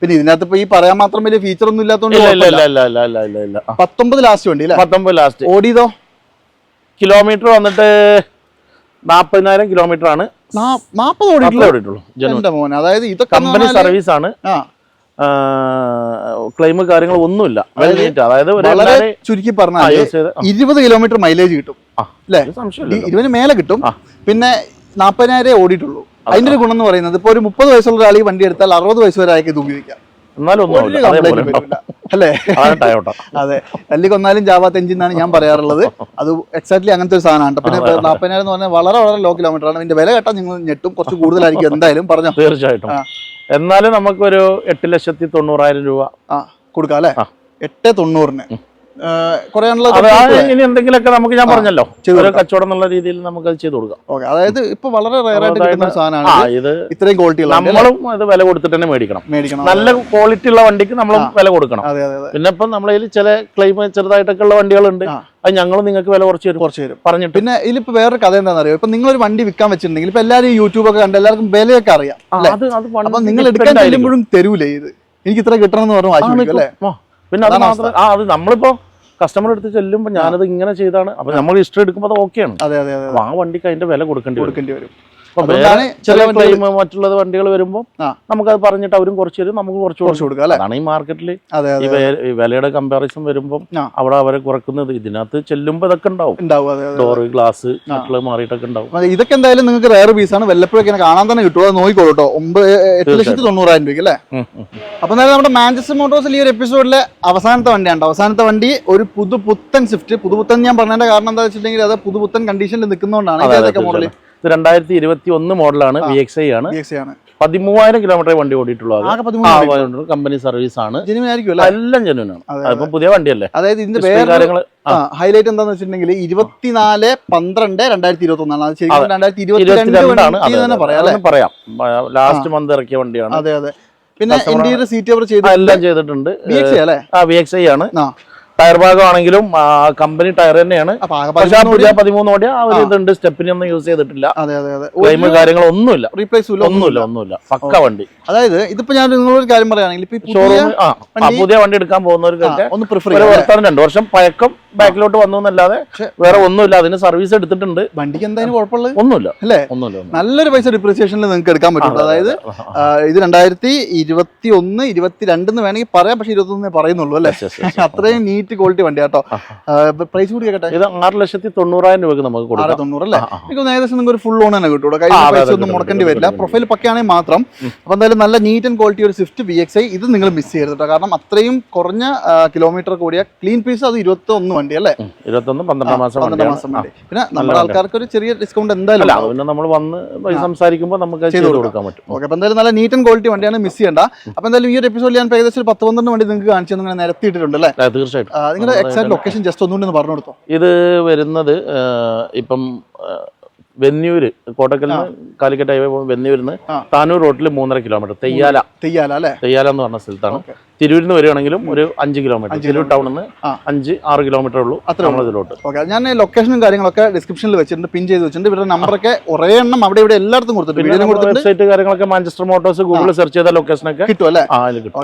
പിന്നെ ഇതിനകത്ത് ഇപ്പൊ ഈ പറയാൻ മാത്രം വലിയ ഫീച്ചർ ഒന്നും ഇല്ലാത്തതുകൊണ്ട്. പത്തൊമ്പത് ലാസ്റ്റ് വണ്ടി പത്തൊമ്പത് ലാസ്റ്റ് ഓടിയതോ? കിലോമീറ്റർ വന്നിട്ട് നാപ്പതിനായിരം കിലോമീറ്റർ ആണ്. നാപ്പത് ഓടിയിട്ടുള്ളൂ? ഓടിയിട്ടുള്ളൂ എന്റെ മോനെ അതായത് കമ്പനി സർവീസ് ആണ്. ക്ലെയിം കാര്യങ്ങൾ ഒന്നുമില്ല. അതായത് വളരെ ചുരുക്കി പറഞ്ഞാൽ. ഇരുപത് കിലോമീറ്റർ മൈലേജ് കിട്ടും. അല്ലേ ഇരുപതിന് മേലെ കിട്ടും. പിന്നെ നാപ്പതിനായിരം ഓടിയിട്ടുള്ളൂ. അതിന്റെ ഒരു ഗുണം എന്ന് പറയുന്നത് ഇപ്പൊ ഒരു മുപ്പത് വയസ്സുള്ള ഒരാൾ ഈ വണ്ടി എടുത്താൽ അറുപത് വയസ്സ് വരെ ആയിരിക്കും ഇത് ഉപയോഗിക്കാം അല്ലേ? അതെ. അല്ലെങ്കിൽ കൊന്നാലും ജാവാത്ത എഞ്ചിൻ എന്നാണ് ഞാൻ പറയാറുള്ളത്. അത് എക്സാക്ട്ലി അങ്ങനത്തെ ഒരു സാധനമാണ് പിന്നെ നാൽപ്പതിനായിരം എന്ന് പറഞ്ഞാൽ വളരെ വളരെ ലോ കിലോമീറ്റർ ആണ്. ഇതിന്റെ വില കേട്ടാൽ നിങ്ങൾ ഞെട്ടും. കുറച്ച് കൂടുതലായിരിക്കും എന്തായാലും. പറഞ്ഞു. തീർച്ചയായിട്ടും. എന്നാലും നമുക്കൊരു എട്ട് ലക്ഷത്തി തൊണ്ണൂറായിരം രൂപ ആ കൊടുക്കാം അല്ലേ. എട്ട് തൊണ്ണൂറിന്. കുറയാനുള്ള ഇനി എന്തെങ്കിലുമൊക്കെ നമുക്ക് ഞാൻ പറഞ്ഞല്ലോ. ഒരു കച്ചവടം എന്നുള്ള രീതിയിൽ നമുക്ക് അത് ചെയ്തു കൊടുക്കാം. ഓക്കെ അതായത് ഇപ്പൊ വളരെ റയർ ആയിട്ട് കിട്ടുന്ന സാധനമാണ് ഇത്. ഇത്രയും ക്വാളിറ്റി നമ്മളും അത് വില കൊടുത്തിട്ട് തന്നെ മേടിക്കണം. മേടിക്കണം നല്ല ക്വാളിറ്റി ഉള്ള വണ്ടിക്ക് നമ്മൾ വില കൊടുക്കണം. അതെ അതെ അതെ. പിന്നെ ഇപ്പം നമ്മളതിൽ ചില ക്ലെയിം ചെറുതായിട്ടൊക്കെ ഉള്ള വണ്ടികളുണ്ട്. അത് ഞങ്ങൾ നിങ്ങൾക്ക് വില കുറച്ച് തരും. കുറച്ച് തരും. പറഞ്ഞിട്ട്. പിന്നെ ഇതിലിപ്പോ വേറൊരു കഥ എന്താണെന്ന് അറിയോ ഇപ്പൊ ഒരു വണ്ടി വിൽക്കാൻ വെച്ചിട്ടുണ്ടെങ്കിൽ ഇപ്പൊ എല്ലാവരും യൂട്യൂബ് ഒക്കെ കണ്ട് എല്ലാവർക്കും വിലയൊക്കെ അറിയാം അപ്പൊ നിങ്ങൾ എടുക്കാൻ. ചെല്ലുമ്പോഴും തരൂലേ ഇത്? എനിക്ക് ഇത്ര കിട്ടണം എന്ന് പറഞ്ഞു വാശി അല്ലേ? പിന്നെ അത് മാത്രം ആ അത് നമ്മളിപ്പോ കസ്റ്റമർ എടുത്ത് ചെല്ലുമ്പോൾ ഞാനത് ഇങ്ങനെ ചെയ്താണ്. അപ്പൊ നമ്മൾ ഹിസ്റ്ററി എടുക്കുമ്പോൾ അത് ഓക്കെയാണ് അതെ അപ്പൊ ആ വണ്ടിക്ക് അതിന്റെ വില കൊടുക്കേണ്ടി കൊടുക്കേണ്ടി വരും. വണ്ടികൾ- ക്ലെയിം മറ്റുള്ളത് വണ്ടികൾ വരുമ്പോൾ. നമുക്കത് പറഞ്ഞിട്ട് അവരും കുറച്ച് തരും നമുക്ക് കുറച്ച് കുറച്ച് കൊടുക്കാം അതാണ് ഈ മാർക്കറ്റിൽ ഈ വിലയുടെ കമ്പാരിസൺ വരുമ്പോൾ. അവിടെ അവരെ കുറക്കുന്നത്. ഇതിനകത്ത് ചെല്ലുമ്പോൾ ഇതൊക്കെ ഉണ്ടാവും. ഡോർ ഡോറ് ഗ്ലാസ് മറ്റുള്ളത് മാറിയിട്ടൊക്കെ ഉണ്ടാവും. ഇതൊക്കെ എന്തായാലും നിങ്ങൾക്ക് റയർ പീസാണ് വല്ലപ്പോഴൊക്കെ കാണാൻ തന്നെ കിട്ടുമോ അത് നോക്കിക്കോട്ടോ കേട്ടോ ഒമ്പത് എട്ട് ലക്ഷത്തി തൊണ്ണൂറായിരം രൂപയ്ക്ക് അല്ലേ. അപ്പൊ എന്തായാലും നമ്മുടെ മാഞ്ചസ്റ്റർ മോട്ടോഴ്സിൽ ഈ ഒരു എപ്പിസോഡിലെ അവസാനത്തെ വണ്ടിയാണ് അവസാനത്തെ വണ്ടി ഒരു പുതുപുത്തൻ സ്വിഫ്റ്റ് പുതുപുത്തൻ ഞാൻ പറഞ്ഞതിന്റെ കാരണം എന്താ വെച്ചിട്ടുണ്ടെങ്കിൽ അത് പുതുപുത്തൻ കണ്ടീഷനിൽ നിൽക്കുന്നതുകൊണ്ടാണ് ഇതൊക്കെ മോഡൽ. ഇത് രണ്ടായിരത്തി ഇരുപത്തി ഒന്ന് മോഡലാണ് വി എക്സ് ഐ ആണ്. പതിമൂവായിരം കിലോമീറ്റർ വണ്ടി ഓടിയിട്ടുള്ളത് കമ്പനി സർവീസ് ആണ്. എല്ലാം ജനുവൻ ആണ്. അതെ, അതിപ്പോ പുതിയ വണ്ടിയല്ലേ? അതായത് ഇതിന്റെ കാര്യങ്ങൾ ഹൈലൈറ്റ് എന്താന്ന് വെച്ചിട്ടുണ്ടെങ്കിൽ ഇരുപത്തിനാല് പന്ത്രണ്ട് രണ്ടായിരത്തി ഇരുപത്തി ഒന്നാണ് രണ്ടായിരത്തി പറയാം ലാസ്റ്റ് മന്ത് ഇറക്കിയ വണ്ടിയാണ്. അതെ അതെ. പിന്നെ ഇന്ത്യയുടെ സീറ്റ് ചെയ്ത് എല്ലാം ചെയ്തിട്ടുണ്ട്. ബി എക്സ് ഐ ആണ്. ടയർ ഭാഗമാണെങ്കിലും കമ്പനി ടയർ തന്നെയാണ്. പക്ഷേ പുതിയ പതിമൂന്ന് ഓടിയ ആ. ഒരു ഇതുണ്ട് സ്റ്റെപ്പിനൊന്നും യൂസ് ചെയ്തിട്ടില്ല. ക്ലെയിം കാര്യങ്ങളൊന്നുമില്ല. റീപ്ലേസ് ഒന്നുമില്ല. ഒന്നുമില്ല പക്ക വണ്ടി. അതായത് ഇതിപ്പോ ഞാൻ നിങ്ങളൊരു കാര്യം പറയുകയാണെങ്കിൽ ഷോറൂം പുതിയ വണ്ടി എടുക്കാൻ പോകുന്നവർക്കൊക്കെ ഒന്ന് പ്രിഫർ ചെയ്യാം വർത്താനം രണ്ടു വർഷം പഴക്കം ബാക്കിലോട്ട് വന്നു എന്നല്ലാതെ വേറെ ഒന്നുമില്ല. അതിന് സർവീസ് എടുത്തിട്ടുണ്ട്. വണ്ടിക്ക് എന്തായാലും കുഴപ്പമുള്ളത്? ഒന്നുമില്ല. അല്ലേ? ഒന്നുമില്ല. നല്ലൊരു പൈസ ഡിപ്രിസിയേഷനിൽ നിങ്ങൾക്ക് എടുക്കാൻ പറ്റും. അതായത് ഇത് രണ്ടായിരത്തി ഇരുപത്തി ഒന്ന് ഇരുപത്തിരണ്ട് എന്ന് വേണമെങ്കിൽ പറയാം. പക്ഷെ ഇരുപത്തി ഒന്നേ പറയുന്നുള്ളൂ അല്ലേ. അത്രയും നീറ്റ് ക്വാളിറ്റി വണ്ടി കേട്ടോ പ്രൈസ് കൂടി കേട്ടെ ഇത് ആറ് ലക്ഷത്തി തൊണ്ണൂറായിരം രൂപയ്ക്ക് നമുക്ക് കൊടുക്കാം. തൊണ്ണൂറ് അല്ലേ? ആ, ആ. എനിക്ക് ഏകദേശം നിങ്ങൾക്ക് ഒരു ഫുൾ ഓൺ തന്നെ കിട്ടും കൈ പൈസ ഒന്നും മുടക്കേണ്ടി വരില്ല. പ്രൊഫൈൽ പക്കയാണെങ്കിൽ മാത്രം. അപ്പൊ എന്തായാലും നല്ല നീറ്റ് ആൻഡ് ക്വാളിറ്റി ഒരു സ്വിഫ്റ്റ് വി എക്സ് ഐ ഇത് നിങ്ങൾ മിസ് ചെയ്യരുത് കേട്ടോ കാരണം അത്രയും കുറഞ്ഞ കിലോമീറ്റർ കൂടിയ ക്ലീൻ പീസ് അത് ഇരുപത്തി ഒന്ന് വണ്ടി അല്ലേ. ഇരുപത്തൊന്ന് പന്ത്രണ്ടാം മാസം പന്ത്രണ്ട്. മാസം വണ്ടി. പിന്നെ നമ്മുടെ ആൾക്കാർക്ക് ഒരു ചെറിയ ഡിസ്കൗണ്ട് എന്തായാലും പിന്നെ നമ്മൾ വന്ന് സംസാരിക്കുമ്പോൾ നമുക്ക് ചെയ്ത് കൊടുക്കാൻ പറ്റും. ഓക്കെ അപ്പൊ എന്തായാലും നല്ല നീറ്റ് ആൻഡ് ക്വാളിറ്റി വണ്ടിയാണ് മിസ് ചെയ്യേണ്ട. അപ്പൊ എന്തായാലും ഈ ഒരു എപ്പിസോഡിൽ ഞാൻ ഏകദേശം ഒരു പത്ത് പന്ത്രണ്ട് വണ്ടി നിങ്ങൾക്ക് കാണിച്ചു തന്നെ നിരത്തിയിട്ടുണ്ട് അല്ലേ? തീർച്ചയായിട്ടും. നിങ്ങളുടെ എക്സാക്ട് ലൊക്കേഷൻ ജസ്റ്റ് ഒന്നുകൂടി പറഞ്ഞു കൊടുത്തോ ഇത് വരുന്നത് ഇപ്പം വെന്നൂര് വെന്നിയൂര് കോട്ടക്കലിന് കാലിക്കറ്റ് ഹൈവേ പോകുമ്പോൾ വെന്നിയൂരിന്ന്. താനൂർ റോഡിൽ മൂന്നര കിലോമീറ്റർ തെയ്യാല. തെയ്യാല അല്ലേ? തെയ്യാല എന്ന് പറഞ്ഞ സ്ഥലത്താണ്. തിരൂരിൽ നിന്ന് വരികയാണെങ്കിലും ഒരു അഞ്ച് കിലോമീറ്റർ തിരൂർ ടൗണിൽ നിന്ന് അഞ്ച് ആറ് കിലോമീറ്റർ ഉള്ളൂ അത്രേ ഇതിലോട്ട് ഓക്കെ. ഞാൻ ലൊക്കേഷനും കാര്യങ്ങളൊക്കെ ഡിസ്ക്രിപ്ഷനിൽ വെച്ചിട്ടുണ്ട് പിൻ ചെയ്ത് വെച്ചിട്ടുണ്ട്. ഇവരുടെ നമ്പറൊക്കെ ഒരേ എണ്ണം അവിടെ ഇവിടെ എല്ലായിടത്തും കൊടുത്തിട്ടുണ്ട്. വെബ്സൈറ്റ് കാര്യങ്ങളൊക്കെ മാഞ്ചസ്റ്റർ മോട്ടോഴ്സ് ഗൂഗിളിൽ സെർച്ച് ചെയ്ത ലൊക്കേഷനൊക്കെ കിട്ടും അല്ലേ?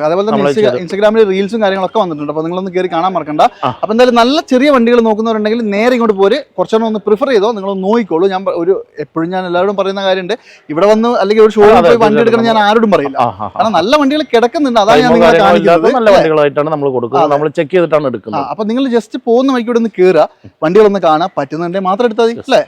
അതേപോലെ തന്നെ ഇൻസ്റ്റാഗ്രാമിൽ റീൽസും കാര്യങ്ങളൊക്കെ വന്നിട്ടുണ്ട്. അപ്പോൾ നിങ്ങളൊന്ന് കയറി കാണാൻ മറക്കണ്ട. അപ്പൊ അപ്പോൾ എന്തായാലും നല്ല ചെറിയ വണ്ടികൾ നോക്കുന്നവരുണ്ടെങ്കിൽ നേരെ ഇങ്ങോട്ട് പോര്. കുറച്ചൊന്നും ഒന്ന് പ്രിഫർ ചെയ്തോ നിങ്ങൾ നോക്കിക്കോളൂ. ഞാൻ ഒരു എപ്പോഴും ഞാൻ എല്ലാവരും പറയുന്ന കാര്യമുണ്ട്. ഇവിടെ വന്ന് അല്ലെങ്കിൽ ഒരു ഷോറൂമിൽ പോയി വണ്ടി എടുക്കണം ഞാൻ ആരോടും പറയില്ല. കാരണം നല്ല വണ്ടികൾ കിടക്കുന്നുണ്ട്. അതാണ് ഞാൻ നിങ്ങളെ കാണിക്കുന്നത് നല്ല വണ്ടികളായിട്ടാണ് നമ്മൾ കൊടുക്കുന്നത്. നമ്മൾ ചെക്ക് ചെയ്തിട്ടാണ് എടുക്കുന്നത്. അപ്പൊ നിങ്ങൾ ജസ്റ്റ് പോകുന്ന വഴിക്ക് ഇവിടെ നിന്ന് കയറുക വണ്ടികളൊന്ന് കാണാൻ പറ്റുന്നുണ്ടെങ്കിൽ മാത്രം എടുത്താൽ മതി അല്ലേ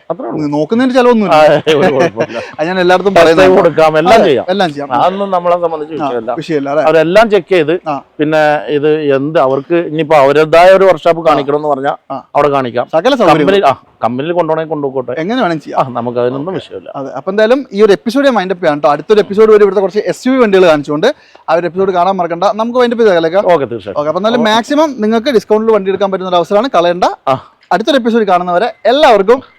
നോക്കുന്നതിന് ചിലവൊന്നും ഞാൻ എല്ലായിടത്തും പറയുന്നത് കൊടുക്കാം എല്ലാം ചെയ്യാം. എല്ലാം ചെയ്യാം. അതൊന്നും നമ്മളെ സംബന്ധിച്ച് വിഷയമല്ല. അവരെല്ലാം ചെക്ക് ചെയ്ത് പിന്നെ ഇത് എന്ത് അവർക്ക് ഇനിയിപ്പോ അവരുടേതായ ഒരു വർക്ക്ഷോപ്പ് കാണിക്കണം എന്ന് പറഞ്ഞാൽ. അവിടെ കാണിക്കാം. സകല സൗകര്യം കമ്പനിയിൽ കൊണ്ടുപോകണേ കൊണ്ടുപോകട്ടെ എങ്ങനെ വേണം ചെയ്യാം. ആ നമുക്ക് അതിനൊന്നും വിഷയമില്ല. അതെ അപ്പം എന്തായാലും ഈ ഒരു എപ്പിസോഡ് ഞാൻ മൈൻഡപ്പ് ചെയ്യാം കേട്ടോ. അടുത്തൊരു എപ്പിസോഡ് വരെ ഇവിടുത്തെ കുറച്ച് എസ് യു വണ്ടികൾ കാണിച്ചുകൊണ്ട് ആ ഒരു എപ്പിസോഡ് കാണാൻ മറക്കണ്ട. നമുക്ക് മൈൻഡപ്പ് ചെയ്തേക്കാം ഓക്കെ തീർച്ചയായിട്ടും. ഓക്കെ അപ്പം എന്തായാലും മാക്സിമം നിങ്ങൾക്ക് ഡിസ്കൗണ്ടിൽ വണ്ടി എടുക്കാൻ പറ്റുന്ന ഒരു അവസരമാണ്. കളയണ്ട. അടുത്തൊരു എപ്പിസോഡ് കാണുന്നവരെ എല്ലാവർക്കും